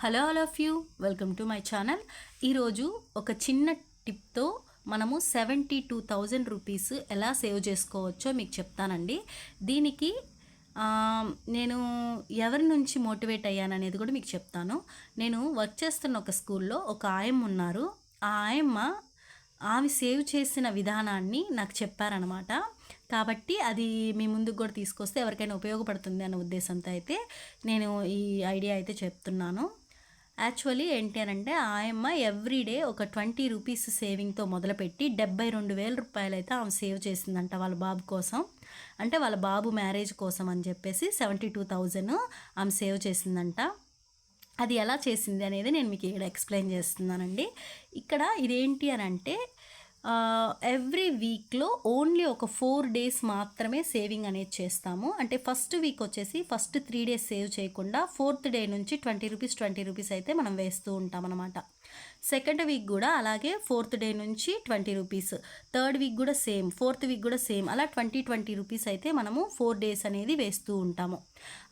Hello all of you welcome to my channel. ఈరోజు ఒక చిన్న టిప్తో మనము సెవెంటీ టూ థౌజండ్ రూపీస్ ఎలా సేవ్ చేసుకోవచ్చో మీకు చెప్తానండి. దీనికి నేను ఎవరి నుంచి మోటివేట్ అయ్యాననేది కూడా మీకు చెప్తాను. నేను వర్క్ చేస్తున్న ఒక స్కూల్లో ఒక ఆయమ్మ ఉన్నారు. ఆ ఆయమ్మ ఆమె సేవ్ చేసిన విధానాన్ని నాకు చెప్పారనమాట కాబట్టి అది మీ ముందుకు కూడా తీసుకొస్తే ఎవరికైనా ఉపయోగపడుతుంది అన్న ఉద్దేశంతో అయితే నేను ఈ ఐడియా అయితే చెప్తున్నాను. యాక్చువల్లీ ఏంటి అని అంటే ఆయమ్మ ఎవ్రీడే ఒక ట్వంటీ రూపీస్ సేవింగ్తో మొదలుపెట్టి డెబ్బై రెండు వేల రూపాయలు అయితే ఆమె సేవ్ చేసిందంట వాళ్ళ బాబు కోసం. అంటే వాళ్ళ బాబు మ్యారేజ్ కోసం అని చెప్పేసి సెవెంటీ టూ థౌజండ్ ఆమె సేవ్ చేసిందంట. అది ఎలా చేసింది అనేది నేను మీకు ఇక్కడ ఎక్స్ప్లెయిన్ చేస్తున్నానండి. ఇక్కడ ఇదేంటి అని అంటే ఎవ్రీ వీక్లో ఓన్లీ ఒక ఫోర్ డేస్ మాత్రమే సేవింగ్ అనేది చేస్తాము. అంటే ఫస్ట్ వీక్ వచ్చేసి ఫస్ట్ త్రీ డేస్ సేవ్ చేయకుండా ఫోర్త్ డే నుంచి ట్వంటీ రూపీస్ ట్వంటీ రూపీస్ అయితే మనం వేస్తూ ఉంటాం అనమాట సెకండ్ వీక్ కూడా అలాగే ఫోర్త్ డే నుంచి ట్వంటీ రూపీస్. థర్డ్ వీక్ కూడా సేమ్ ఫోర్త్ వీక్ కూడా సేమ్. అలా ట్వంటీ ట్వంటీ రూపీస్ అయితే మనము ఫోర్ డేస్ అనేది వేస్తూ ఉంటాము.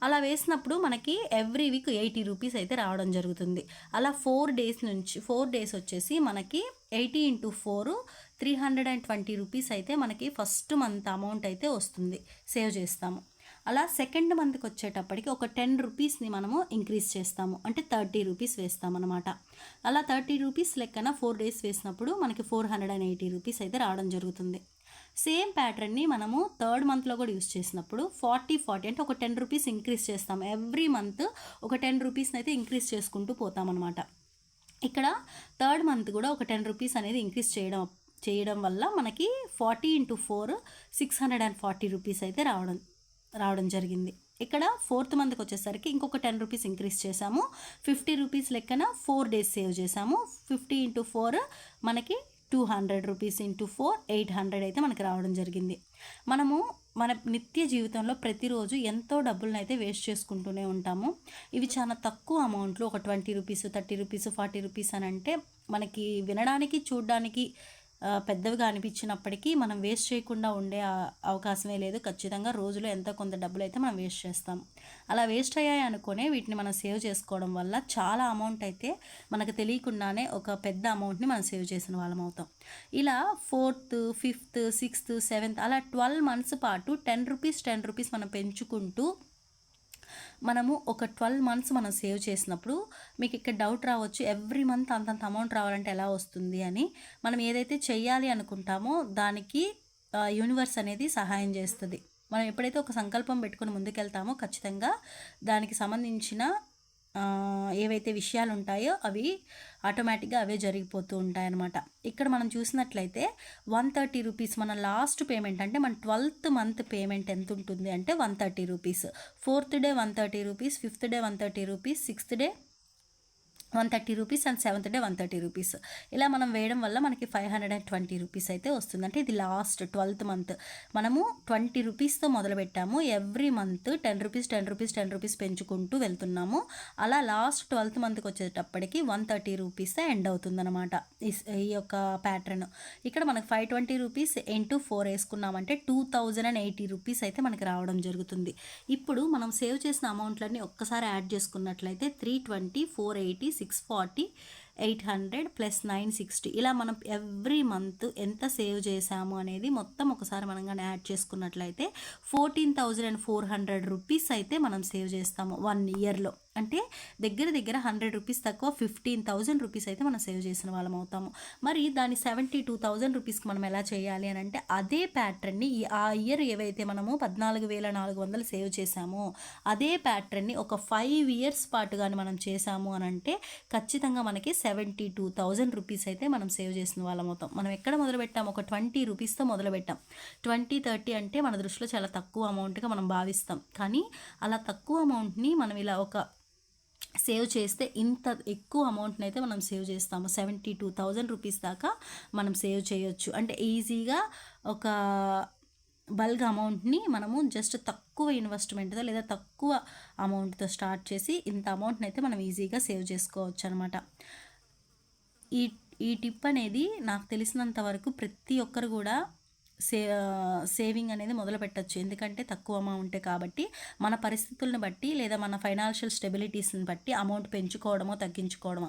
అలా వేసినప్పుడు మనకి ఎవ్రీ వీక్ ఎయిటీ రూపీస్ అయితే రావడం జరుగుతుంది. అలా ఫోర్ డేస్ నుంచి ఫోర్ డేస్ వచ్చేసి మనకి eighty into four three hundred and twenty rupees అయితే మనకి ఫస్ట్ మంత్ అమౌంట్ అయితే వస్తుంది. సేవ్ చేస్తాము. అలా సెకండ్ మంత్కి వచ్చేటప్పటికి ఒక టెన్ రూపీస్ని మనము ఇంక్రీజ్ చేస్తాము. అంటే థర్టీ రూపీస్ వేస్తామన్నమాట. అలా థర్టీ రూపీస్ లెక్కన ఫోర్ డేస్ వేసినప్పుడు మనకి four hundred and eighty rupees అయితే రావడం జరుగుతుంది. సేమ్ ప్యాటర్న్ని మనము థర్డ్ మంత్లో కూడా యూస్ చేసినప్పుడు ఫార్టీ ఫార్టీ అంటే ఒక టెన్ రూపీస్ ఇంక్రీజ్ చేస్తాం. ఎవ్రీ మంత్ ఒక టెన్ రూపీస్ని అయితే ఇంక్రీజ్ చేసుకుంటూ పోతామన్నమాట. ఇక్కడ థర్డ్ మంత్ కూడా ఒక టెన్ రూపీస్ అనేది ఇంక్రీజ్ చేయడం చేయడం వల్ల మనకి forty into four six hundred and forty rupees అయితే రావడం రావడం జరిగింది. ఇక్కడ ఫోర్త్ మంత్కి వచ్చేసరికి ఇంకొక టెన్ రూపీస్ ఇంక్రీజ్ చేసాము ఫిఫ్టీ రూపీస్ లెక్కన ఫోర్ డేస్ సేవ్ చేసాము ఫిఫ్టీ ఇంటూ ఫోర్ మనకి two hundred rupees into four eight hundred అయితే మనకి రావడం జరిగింది. మనము మన నిత్య జీవితంలో ప్రతిరోజు ఎంతో డబ్బులను అయితే వేస్ట్ చేసుకుంటూనే ఉంటాము. ఇవి చాలా తక్కువ అమౌంట్లు ఒక twenty rupees thirty rupees forty rupees అని అంటే మనకి వినడానికి చూడడానికి పెద్దవిగా అనిపించినప్పటికీ మనం వేస్ట్ చేయకుండా ఉండే అవకాశమే లేదు. ఖచ్చితంగా రోజులో ఎంత కొంత డబ్బులు అయితే మనం వేస్ట్ చేస్తాం. అలా వేస్ట్ అయ్యాయి అనుకునే వీటిని మనం సేవ్ చేసుకోవడం వల్ల చాలా అమౌంట్ అయితే మనకు తెలియకుండానే ఒక పెద్ద అమౌంట్ని మనం సేవ్ చేసిన వాళ్ళం అవుతాం. ఇలా ఫోర్త్ ఫిఫ్త్ సిక్స్త్ సెవెంత్ అలా ట్వెల్వ్ మంత్స్ పాటు టెన్ రూపీస్ టెన్ రూపీస్ మనం పెంచుకుంటూ మనము ఒక ట్వెల్వ్ మంత్స్ మనం సేవ్ చేసినప్పుడు మీకు ఇక్కడ డౌట్ రావచ్చు ఎవ్రీ మంత్ అంతంత అమౌంట్ రావాలంటే ఎలా వస్తుంది అని. మనం ఏదైతే చేయాలి అనుకుంటామో దానికి యూనివర్స్ అనేది సహాయం చేస్తుంది. మనం ఎప్పుడైతే ఒక సంకల్పం పెట్టుకుని ముందుకెళ్తామో ఖచ్చితంగా దానికి సంబంధించిన ఏవైతే విషయాలు ఉంటాయో అవి ఆటోమేటిక్గా అవే జరిగిపోతూ ఉంటాయన్నమాట. ఇక్కడ మనం చూసినట్లయితే వన్ థర్టీ రూపీస్ మన లాస్ట్ పేమెంట్ అంటే మన ట్వెల్త్ మంత్ పేమెంట్ ఎంత ఉంటుంది అంటే one thirty rupees. Fourth day one thirty rupees fifth day one thirty rupees sixth day one thirty rupees and seventh day one thirty rupees. ఇలా మనం వేయడం వల్ల మనకి five hundred and twenty rupees అయితే వస్తుంది అంటే ఇది లాస్ట్ ట్వెల్త్ మంత్. మనము ట్వంటీ రూపీస్తో మొదలు పెట్టాము. Every month ten rupees ten rupees ten rupees పెంచుకుంటూ వెళ్తున్నాము. అలా లాస్ట్ ట్వెల్త్ మంత్కి వచ్చేటప్పటికి వన్ థర్టీ రూపీస్ ఎండ్ అవుతుందన్నమాట ఈ ఈ యొక్క ప్యాటర్న్. ఇక్కడ మనకి five twenty rupees into four వేసుకున్నామంటే two thousand and eighty rupees అయితే మనకి రావడం జరుగుతుంది. ఇప్పుడు మనం సేవ్ చేసిన అమౌంట్లన్నీ ఒక్కసారి యాడ్ చేసుకున్నట్లయితే three twenty four eighty six six forty eight hundred plus nine sixty ఇలా మనం ఎవ్రీ మంత్ ఎంత సేవ్ చేసాము అనేది మొత్తం ఒకసారి మనం కానీ యాడ్ చేసుకున్నట్లయితే fourteen thousand and four hundred rupees అయితే మనం సేవ్ చేస్తాము వన్ ఇయర్లో అంటే దగ్గర దగ్గర హండ్రెడ్ రూపీస్ తక్కువ ఫిఫ్టీన్ థౌజండ్ రూపీస్ అయితే మనం సేవ్ చేసిన వాళ్ళం అవుతాము. మరి దాన్ని సెవెంటీ టూ థౌజండ్ రూపీస్కి మనం ఎలా చేయాలి అని అంటే అదే ప్యాటర్న్ని ఈ ఆ ఇయర్ ఏవైతే మనము పద్నాలుగు వేల నాలుగు వందలు సేవ్ చేసామో అదే ప్యాటర్న్ని ఒక ఫైవ్ ఇయర్స్ పాటు కానీ మనం చేసాము అని అంటే ఖచ్చితంగా మనకి సెవెంటీ టూ థౌజండ్ రూపీస్ అయితే మనం సేవ్ చేసిన వాళ్ళం అవుతాం. మనం ఎక్కడ మొదలు పెట్టాము ఒక ట్వంటీ రూపీస్తో మొదలు పెట్టాం. ట్వంటీ థర్టీ అంటే మన దృష్టిలో చాలా తక్కువ అమౌంట్గా మనం భావిస్తాం. కానీ అలా తక్కువ అమౌంట్ని మనం ఇలా ఒక సేవ్ చేస్తే ఇంత ఎక్కువ అమౌంట్ని అయితే మనం సేవ్ చేస్తాము. సెవెంటీ టూ థౌజండ్ రూపీస్ దాకా మనం సేవ్ చేయొచ్చు. అంటే ఈజీగా ఒక బల్క్ అమౌంట్ని మనము జస్ట్ తక్కువ ఇన్వెస్ట్మెంట్తో లేదా తక్కువ అమౌంట్తో స్టార్ట్ చేసి ఇంత అమౌంట్ని అయితే మనం ఈజీగా సేవ్ చేసుకోవచ్చు అనమాట ఈ ఈ టిప్ అనేది నాకు తెలిసినంత వరకు ప్రతి ఒక్కరు కూడా సే సేవింగ్ అనేది మొదలు పెట్టచ్చు. ఎందుకంటే తక్కువ అమౌంటే కాబట్టి మన పరిస్థితులను బట్టి లేదా మన ఫైనాన్షియల్ స్టెబిలిటీస్ని బట్టి అమౌంట్ పెంచుకోవడమో తగ్గించుకోవడమో.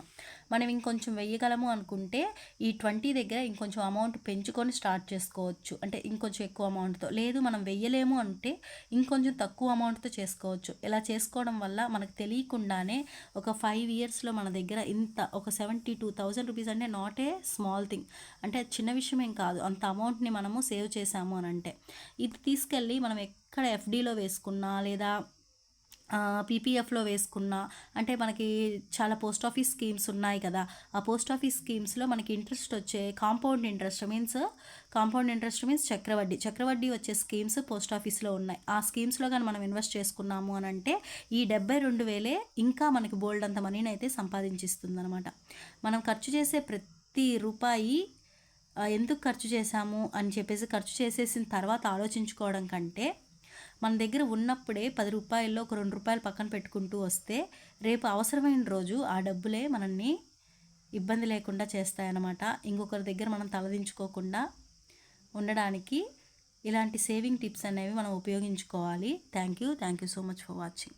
మనం ఇంకొంచెం వెయ్యగలము అనుకుంటే ఈ ట్వంటీ దగ్గర ఇంకొంచెం అమౌంట్ పెంచుకొని స్టార్ట్ చేసుకోవచ్చు. అంటే ఇంకొంచెం ఎక్కువ అమౌంట్తో. లేదు మనం వెయ్యలేము అంటే ఇంకొంచెం తక్కువ అమౌంట్తో చేసుకోవచ్చు. ఇలా చేసుకోవడం వల్ల మనకు తెలియకుండానే ఒక ఫైవ్ ఇయర్స్లో మన దగ్గర ఇంత ఒక సెవెంటీ టూ థౌజండ్ రూపీస్ అంటే నాట్ ఏ స్మాల్ థింగ్. అంటే చిన్న విషయం ఏం కాదు. అంత అమౌంట్ని మనము సేవ్ చేసాము అని అంటే. ఇది తీసుకెళ్ళి మనం ఎక్కడ ఎఫ్డీలో వేసుకున్నా లేదా పీపీఎఫ్లో వేసుకున్నా అంటే మనకి చాలా పోస్ట్ ఆఫీస్ స్కీమ్స్ ఉన్నాయి కదా. ఆ పోస్ట్ ఆఫీస్ స్కీమ్స్లో మనకి ఇంట్రెస్ట్ వచ్చే compound interest means compound interest means చక్రవడ్డీ. చక్రవడ్డీ వచ్చే స్కీమ్స్ పోస్ట్ ఆఫీస్లో ఉన్నాయి. ఆ స్కీమ్స్లో కానీ మనం ఇన్వెస్ట్ చేసుకున్నాము అని అంటే ఈ డెబ్బై రెండు వేలే ఇంకా మనకి బోల్డ్ అంత మనీని అయితే సంపాదించిస్తుంది అనమాట మనం ఖర్చు చేసే ప్రతి రూపాయి ఎందుకు ఖర్చు చేశాము అని చెప్పేసి ఖర్చు చేసేసిన తర్వాత ఆలోచించుకోవడం కంటే మన దగ్గర ఉన్నప్పుడే పది రూపాయల్లో ఒక రెండు రూపాయలు పక్కన పెట్టుకుంటూ వస్తే రేపు అవసరమైన రోజు ఆ డబ్బులే మనల్ని ఇబ్బంది లేకుండా చేస్తాయన్నమాట. ఇంకొకరి దగ్గర మనం తలదించుకోకుండా ఉండడానికి ఇలాంటి సేవింగ్ టిప్స్ అనేవి మనం ఉపయోగించుకోవాలి. Thank you thank you so much for watching